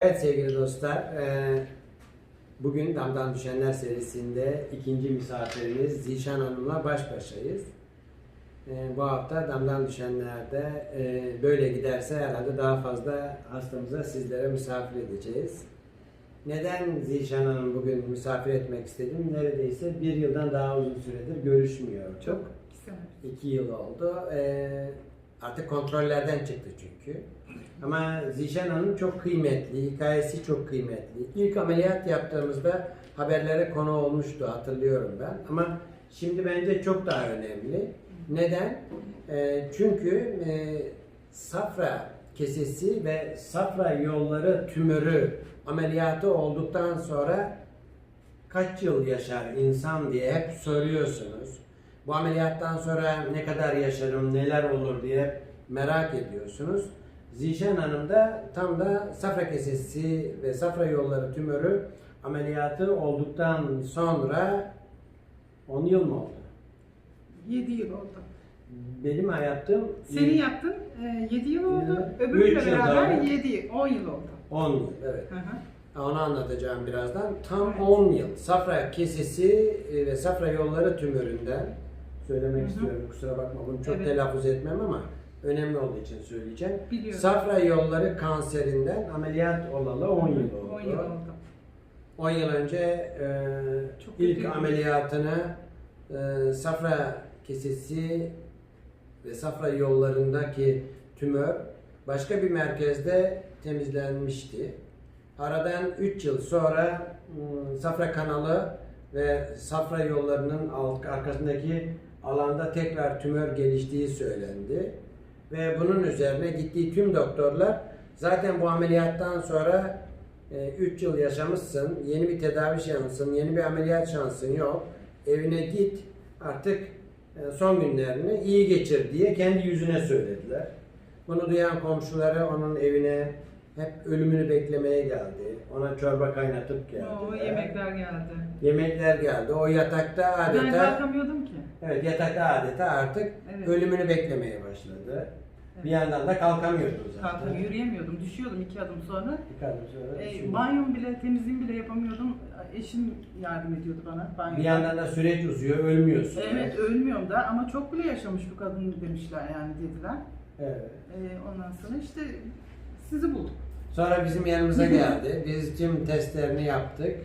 Evet sevgili dostlar, eee, bugün Damdan Düşenler serisinde ikinci misafirimiz Zişan Hanım'la baş başayız. Eee, Bu hafta Damdan Düşenler'de eee, böyle giderse herhalde daha fazla hastamıza sizlere misafir edeceğiz. Neden Zişan Hanım bugün misafir etmek istedim? Neredeyse bir yıldan daha uzun süredir görüşmüyor çok. İki yıl oldu. Artık kontrollerden çıktı çünkü. Ama Zişan Hanım çok kıymetli, hikayesi çok kıymetli. İlk ameliyat yaptığımızda haberlere konu olmuştu hatırlıyorum ben. Ama şimdi bence çok daha önemli. Neden? Ee, çünkü e, safra kesesi ve safra yolları tümörü ameliyatı olduktan sonra kaç yıl yaşar insan diye hep soruyorsunuz. Bu ameliyattan sonra ne kadar yaşarım, neler olur diye merak ediyorsunuz. Zişan Hanım da tam da safra kesesi ve safra yolları tümörü ameliyatı olduktan sonra 10 yıl mı oldu? 7 yıl oldu. Benim yaptığım Senin yaptın 7 yıl oldu. Öbürüyle beraber daha. 7, 10 yıl oldu. 10 yıl, evet. Hı hı. Onu anlatacağım birazdan. Tam Evet. 10 yıl. Safra kesesi e, ve safra yolları tümöründen söylemek Hı hı. istiyorum. Kusura bakma bunu çok Evet. telaffuz etmem ama önemli olduğu için söyleyeceğim. Biliyorum. Safra yolları kanserinden ameliyat olalı 10 yıl oldu. 10 yıl oldu. 10 yıl önce e, Çok ilk ameliyatını e, safra kesesi ve safra yollarındaki tümör başka bir merkezde temizlenmişti. Aradan 3 yıl sonra m, safra kanalı ve safra yollarının alt, arkasındaki alanda tekrar tümör geliştiği söylendi. Ve bunun üzerine gittiği tüm doktorlar zaten bu ameliyattan sonra 3 yıl yaşamışsın, yeni bir tedavi şansın, yeni bir ameliyat şansın yok. Evine git, artık e, son günlerini iyi geçir diye kendi yüzüne söylediler. Bunu duyan komşuları onun evine hep ölümünü beklemeye geldi. Ona çorba kaynatıp geldi. O yemekler geldi. Yemekler geldi. O yatakta Ben adeta kalkamıyordum ki. Evet yatakta adeta artık Evet. ölümünü beklemeye başladı. Bir yandan da kalkamıyordu zaten. Kalkıp yürüyemiyordum. Düşüyordum iki adım sonra. Bir kadın sonra E, banyomu bile, temizliğimi bile yapamıyordum. Eşim yardım ediyordu bana banyoda. Bir yandan da süreç uzuyor, ölmüyorsun. Evet ölmüyorum da ama çok bile yaşamış bu kadın demişler yani dediler. Evet. E, ondan sonra işte sizi bulduk. Sonra bizim yanımıza geldi. Biz tüm testlerini yaptık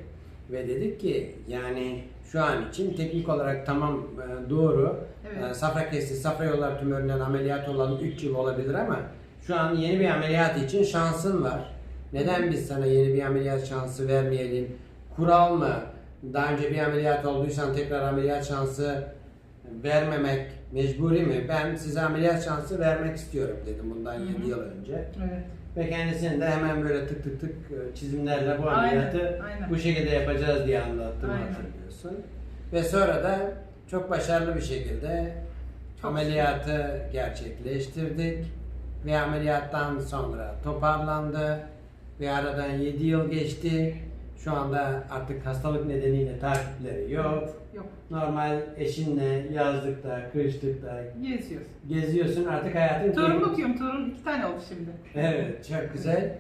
ve dedik ki yani şu an için teknik olarak tamam e, doğru. Evet. E, Safra kesti, safra yollar tümöründen ameliyat olan 3 yıl olabilir ama şu an yeni bir ameliyat için şansın var. Neden biz sana yeni bir ameliyat şansı vermeyelim? Kural mı? Daha önce bir ameliyat olduysan tekrar ameliyat şansı vermemek mecburi mi? Ben size ameliyat şansı vermek istiyorum dedim bundan Hı hı. 7 yıl önce. Evet. Ve kendisine de hemen böyle tık tık tık e, çizimlerle bu ameliyatı aynen. bu şekilde yapacağız diye anlattım Aynen. hatırlıyorsun. Ve sonra da çok başarılı bir şekilde Çok ameliyatı gerçekleştirdik. Ve ameliyattan sonra toparlandı. Ve aradan 7 yıl geçti. Şu anda artık hastalık nedeniyle takipleri yok. Yok. Normal eşinle yazlıkta, kışlıkta Geziyoruz. geziyorsun artık hayatın Torun bakıyorum. Torun iki tane oldu şimdi. Evet, çok güzel.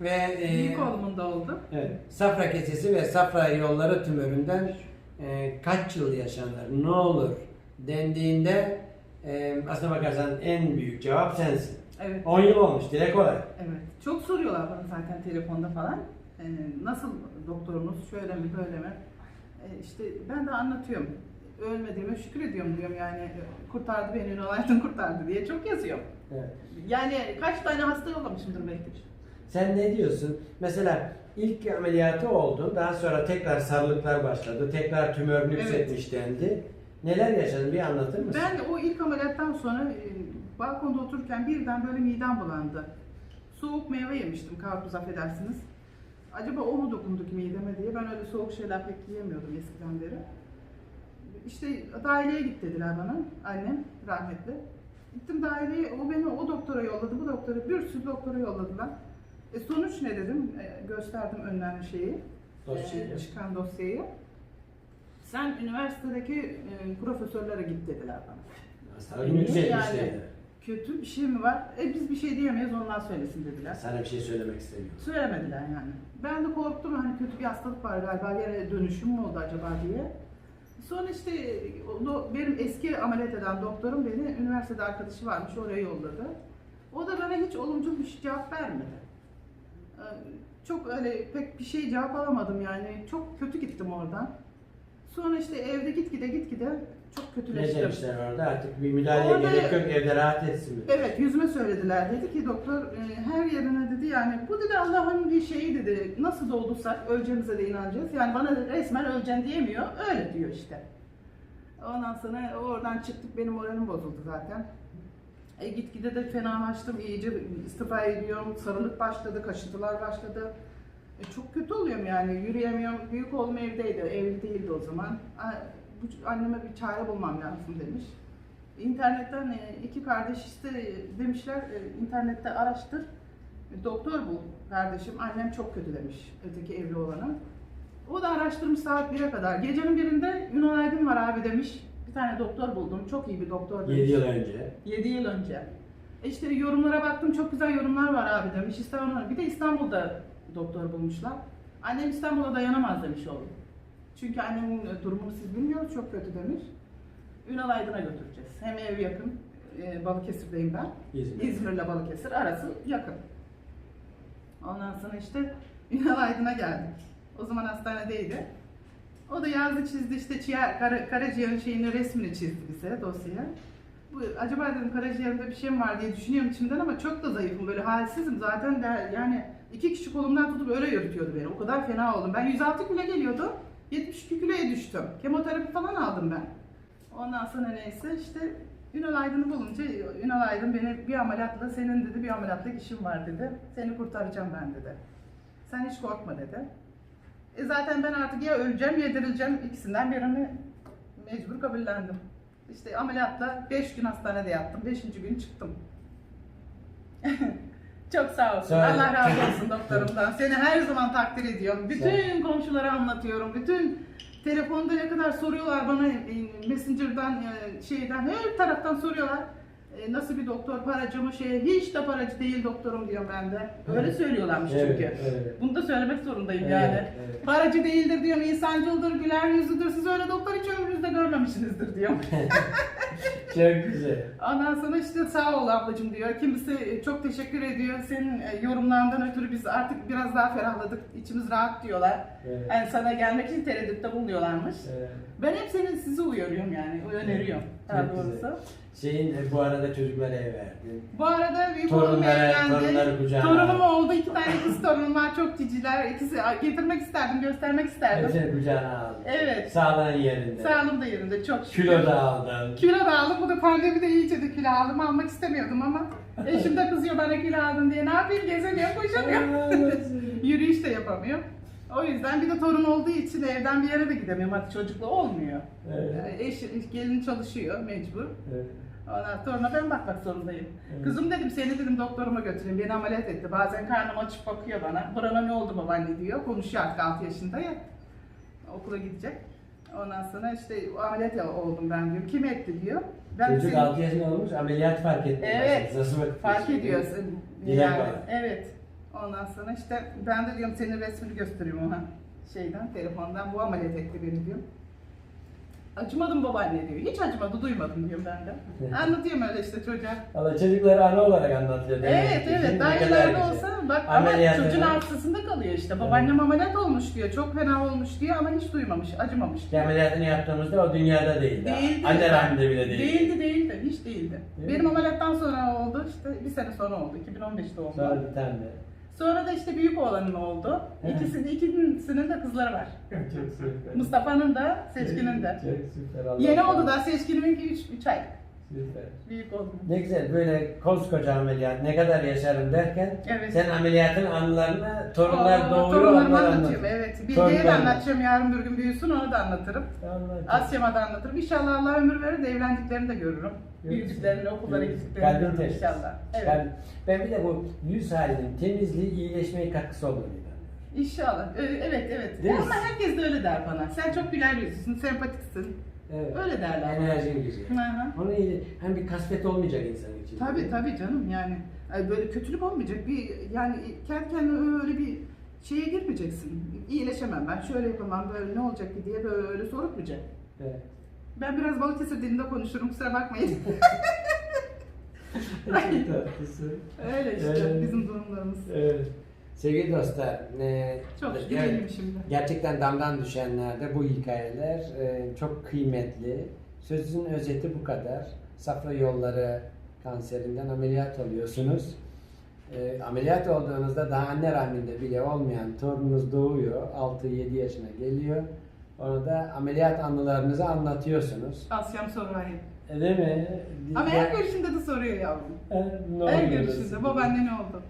Ve e, Büyük oğlumun da oldu. evet, safra kesesi ve safra yolları tümöründen e, kaç yıl yaşanır, ne olur dendiğinde e, aslına bakarsan en büyük cevap sensin. Evet. 10 yıl olmuş, dile kolay. Evet. Çok soruyorlar bana zaten telefonda falan. Ee, nasıl doktorunuz? Şöyle mi böyle mi? Ee, işte ben de anlatıyorum. Ölmediğime şükür ediyorum diyorum yani kurtardı beni Ünal kurtardı diye çok yazıyorum. Evet. Yani kaç tane hasta yollamışımdır belki. Sen ne diyorsun? Mesela ilk ameliyatı oldu, daha sonra tekrar sarılıklar başladı, tekrar tümör Evet. nüksetmiş dendi. Neler yaşadın bir anlatır mısın? Ben o ilk ameliyattan sonra e, balkonda otururken birden böyle midem bulandı. Soğuk meyve yemiştim karpuz affedersiniz. Acaba o mu dokundu ki mideme diye. Ben öyle soğuk şeyler pek yiyemiyordum eskiden beri. İşte dahiliyeye git dediler bana. Annem rahmetli. Gittim dahiliyeye. O beni o doktora yolladı. Bu doktora bir sürü doktora yolladılar. E sonuç ne dedim. E, gösterdim önden şeyi. Dosyayı. e, çıkan dosyayı. Sen üniversitedeki e, profesörlere git dediler bana. Nüksetmiş Yani. dedi. Kötü bir şey mi var? E biz bir şey diyemeyiz onlar söylesin dediler. Sana bir şey söylemek istemiyorum. Söylemediler yani. Ben de korktum hani kötü bir hastalık var galiba yine dönüşüm mü oldu acaba diye. Sonra işte o do- benim eski ameliyat eden doktorum beni üniversitede arkadaşı varmış oraya yolladı. O da bana hiç olumcu bir cevap vermedi. Ee, Çok öyle pek bir şey cevap alamadım yani. Çok kötü gittim oradan. Sonra işte evde gitgide gitgide çok Ne kötüleştim. demişler orada? Artık bir müdahaleye Orada- gerek yok, evde rahat etsin? Evet yüzüme söylediler. Dedi ki doktor e, her yerine dedi yani bu dedi Allah'ın bir şeyi dedi. Nasıl doğduysak öleceğimize de inanacağız. Yani bana dedi, resmen öleceksin diyemiyor. Öyle diyor işte. Ondan sonra oradan çıktık benim moralim bozuldu zaten. E, gitgide de fenalaştım. iyice istifa ediyorum. Sarılık başladı, kaşıntılar başladı. E, çok kötü oluyorum yani. Yürüyemiyorum. Büyük oğlum evdeydi. Evli değildi o zaman. A- bu- Anneme bir çare bulmam lazım demiş. İnternetten e, iki kardeş işte e, demişler e, internette araştır. Doktor bul kardeşim. Annem çok kötü demiş öteki evli olana. O da araştırmış saat 1'e kadar. Gecenin birinde Ünal Aydın var abi demiş. Bir tane doktor buldum. Çok iyi bir doktor demiş. 7 yıl önce. 7 yıl önce. E İşte yorumlara baktım çok güzel yorumlar var abi demiş. İstanbul'da bir de İstanbul'da doktor bulmuşlar. Annem İstanbul'a dayanamaz demiş oğlum. Çünkü annemin durumunu siz bilmiyoruz çok kötü demiş. Ünal Aydın'a götüreceğiz. Hem ev yakın, e, Balıkesir'deyim ben. İzmir. İzmir'le Balıkesir arası yakın. Ondan sonra işte Ünal Aydın'a geldik. O zaman hastanedeydi. O da yazdı çizdi işte ciğer, kara, karaciğerin şeyini resmini çizdi bize dosyaya. Bu, acaba dedim karaciğerimde bir şey mi var diye düşünüyorum içimden ama çok da zayıfım böyle halsizim zaten de, yani iki kişi kolumdan tutup öyle yürütüyordu beni. O kadar fena oldum. Ben 106 kilo geliyordum. 72 kiloya düştüm. Kemoterapi falan aldım ben. Ondan sonra neyse işte Ünal Aydın'ı bulunca Ünal Aydın beni bir ameliyatla senin dedi bir ameliyatla işim var dedi. Seni kurtaracağım ben dedi. Sen hiç korkma dedi. E zaten ben artık ya öleceğim ya dirileceğim ikisinden birini mecbur kabullendim. İşte ameliyatla 5 gün hastanede yattım. 5. gün çıktım. Çok sağ olsun. Sağ. Allah razı olsun doktorumdan. Seni her zaman takdir ediyorum. Bütün komşulara anlatıyorum. Bütün telefonda ne kadar soruyorlar bana e, Messenger'dan e, şeyden her taraftan soruyorlar. E, Nasıl bir doktor paracı mı şey hiç de paracı değil doktorum diyorum ben de. Öyle söylüyorlarmış çünkü. Evet, evet. Bunu da söylemek zorundayım Evet, yani. evet. Paracı değildir diyorum, insancıldır, güler yüzlüdür. Siz öyle doktor hiç ömrünüzde görmemişsinizdir diyorum. Çok güzel. Ondan sonra işte sağ ol ablacığım diyor. Kimisi çok teşekkür ediyor. Senin e, yorumlarından ötürü biz artık biraz daha ferahladık. İçimiz rahat diyorlar. Evet. Yani sana gelmek için tereddütte bulunuyorlarmış. Evet. Ben hep senin sizi uyarıyorum yani. Öneriyorum daha doğrusu. güzel. Şeyin e, bu arada çocuklara ev verdi. Bu arada büyük oğlum evlendi. torunları kucağına. Torunum oldu. iki tane kız torunum var. Çok ciciler. İkisi getirmek isterdim, göstermek isterdim. Hepsini kucağına aldı. Evet. Sağlığın yerinde. Sağlığım da yerinde çok şükür. Kilo da aldın. Kilo da aldım. Bu da pandemide iyice de kilo aldım. Almak istemiyordum ama eşim de kızıyor bana kilo aldın diye. Ne yapayım? Gezemiyorum, koşamıyorum. Yürüyüş de yapamıyorum. O yüzden bir de torun olduğu için evden bir yere de gidemiyorum. Hadi çocukla olmuyor. Evet. Eş, gelin çalışıyor mecbur. Evet. Ondan sonra ben bakmak zorundayım. Evet. Kızım dedim seni dedim doktoruma götüreyim. Beni ameliyat etti. Bazen karnım açıp bakıyor bana. Burana ne oldu babaanne diyor. Konuşuyor artık 6 yaşında ya. Okula gidecek. Ondan sonra işte ameliyat ya- oldum ben diyor. Kim etti diyor. Ben Çocuk seni- 6 yaşında olmuş ameliyat fark etti. Evet. Fark ediyorsun. Dilek Yani, var. evet. Ondan sonra işte ben de diyorum senin resmini gösteriyorum ona şeyden telefondan bu ameliyat etti beni diyor. Acımadım babaanne diyor. Hiç acımadı duymadım diyorum ben de. Anlatıyorum öyle işte çocuğa. Valla çocukları ana olarak anlatıyor. demek Evet ki. evet daha ileride olsa bak ama çocuğun hafızasında kalıyor işte. Babaannem ameliyat olmuş diyor. Çok fena olmuş diyor ama hiç duymamış, acımamış diyor. ameliyatını yaptığımızda o dünyada değildi. Değildi. Anne rahminde bile değildi. Değildi değildi hiç değildi. Evet. Benim ameliyattan sonra oldu işte bir sene sonra oldu 2015'te oldu. Sonra bir tane de. Sonra da işte büyük oğlanın oldu. Evet. İkisinin, ikisinin de kızları var. Çok süper. Mustafa'nın da, Seçkin'in de. Çok süper. Allah Yeni oldu da. Seçkin'iminki 3 3 ay. Büyük oldu. Ne güzel böyle koskoca ameliyat ne kadar yaşarım derken Evet. sen ameliyatın anılarını torunlar Oo, doğuyor torunlarıma onları anlatıyorum. anlatıyor. Evet. Bilge'ye de Torunlarına. anlatacağım. Yarın bir gün büyüsün onu da anlatırım. Çok- Asya'ma da anlatırım. İnşallah Allah ömür verir de evlendiklerini de görürüm. Büyüdüklerini, okullara Evet. gittiklerini Kalbin görürüm temiz. inşallah. Evet. Ben, ben bir de bu yüz halinin temizliği iyileşmeye katkısı olduğunu inanıyorum. İnşallah. Ee, Evet, evet. Değil mi? Ama herkes de öyle der bana. Sen çok güler yüzlüsün, sempatiksin. Evet. Öyle derler. Enerjin güzel. Hı hı. Onu iyi, hem bir kasvet olmayacak insan için. Tabii tabii canım yani böyle kötülük olmayacak bir yani kendi kendine öyle bir şeye girmeyeceksin. İyileşemem ben şöyle yapamam böyle ne olacak ki diye böyle sorutmayacak. Evet. Ben biraz Balıkesir dilinde konuşurum kusura bakmayın. Öyle işte Evet. bizim durumlarımız. Evet. Sevgili dostlar, e, Çok iyiyim şimdi. gerçekten damdan düşenlerde bu hikayeler e, çok kıymetli. Sözün özeti bu kadar. Safra yolları kanserinden ameliyat oluyorsunuz. E, ameliyat olduğunuzda daha anne rahminde bile olmayan torununuz doğuyor. 6-7 yaşına geliyor. Onu da ameliyat anılarınızı anlatıyorsunuz. Asyam Soray'ı. E, değil mi? Her görüşünde de soruyor yavrum. E, ne Her görüşünde babaanne ne oldu?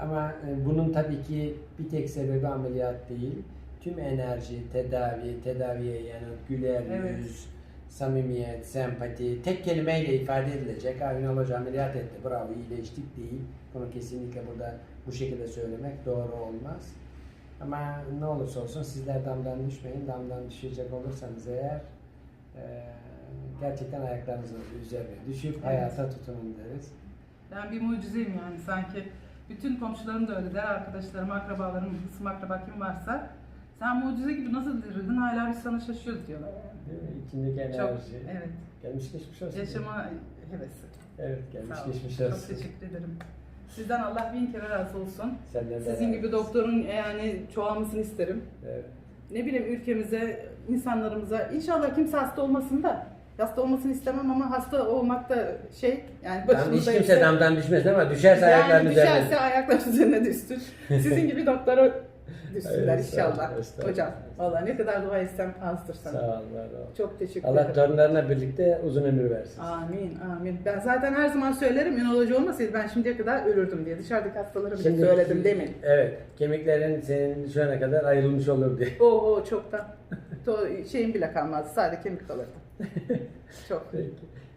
Ama bunun tabii ki bir tek sebebi ameliyat değil. Tüm enerji, tedavi, tedaviye yanıt, güler Evet. yüz, samimiyet, sempati tek kelimeyle ifade edilecek. Avni Hoca ameliyat etti, bravo iyileştik değil. Bunu kesinlikle burada bu şekilde söylemek doğru olmaz. Ama ne olursa olsun sizler damdan düşmeyin. Damdan düşecek olursanız eğer e, gerçekten ayaklarınızın üzerine düşüp Evet. hayata tutunun deriz. Ben bir mucizeyim yani sanki. Bütün komşularım da öyle der, arkadaşlarım, akrabalarım, kısım akraba kim varsa. Sen mucize gibi nasıl dirildin hala biz sana şaşıyoruz diyorlar. Değil mi? İçindeki enerji. Çok, evet. Gelmiş geçmiş olsun. Yaşama hevesi. Evet gelmiş Sağ olun. geçmiş Çok olsun. teşekkür ederim. Sizden Allah bin kere razı olsun. Senden de Sizin razı gibi olsun. doktorun yani çoğalmasını isterim. Evet. Ne bileyim ülkemize, insanlarımıza. İnşallah kimse hasta olmasın da. Hasta olmasını istemem ama hasta olmak da şey yani Tam hiç başımıza kimse ise- damdan düşmesin ama düşerse yani ayaklarının düşerse üzerine. ayaklar üzerine düşsün. Sizin gibi doktora düşsünler inşallah. Hocam vallahi ne kadar dua etsem azdır sana. Sağ ol, var ol. Çok teşekkür Allah ederim. torunlarına birlikte uzun ömür versin. Amin, amin. Ben zaten her zaman söylerim, immünoloji olmasaydı ben şimdiye kadar ölürdüm diye. Dışarıdaki hastalara bile Şimdi- söyledim demin. Evet, kemiklerin senin şu ana kadar ayrılmış olur diye. Oho çoktan. Şeyim bile kalmazdı, sadece kemik kalırdı. Çok. Peki.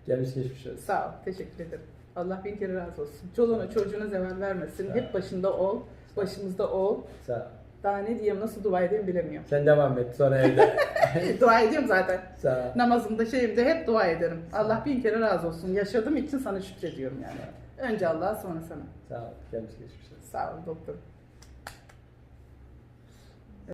Gelmiş geçmiş olsun. Sağ ol, teşekkür ederim. Allah bin kere razı olsun. Çoluğuna çocuğuna zeval vermesin. Sağ. Hep başında ol, başımızda ol. Sağ ol. Daha ne diyeyim, nasıl dua edeyim bilemiyorum. Sen devam et sonra evde. dua ediyorum zaten. Sağ ol. Namazımda şeyimde hep dua ederim. Allah bin kere razı olsun. Yaşadığım için sana şükrediyorum yani. Önce Allah'a sonra sana. Sağ ol. Gelmiş geçmiş olsun. Sağ ol doktor.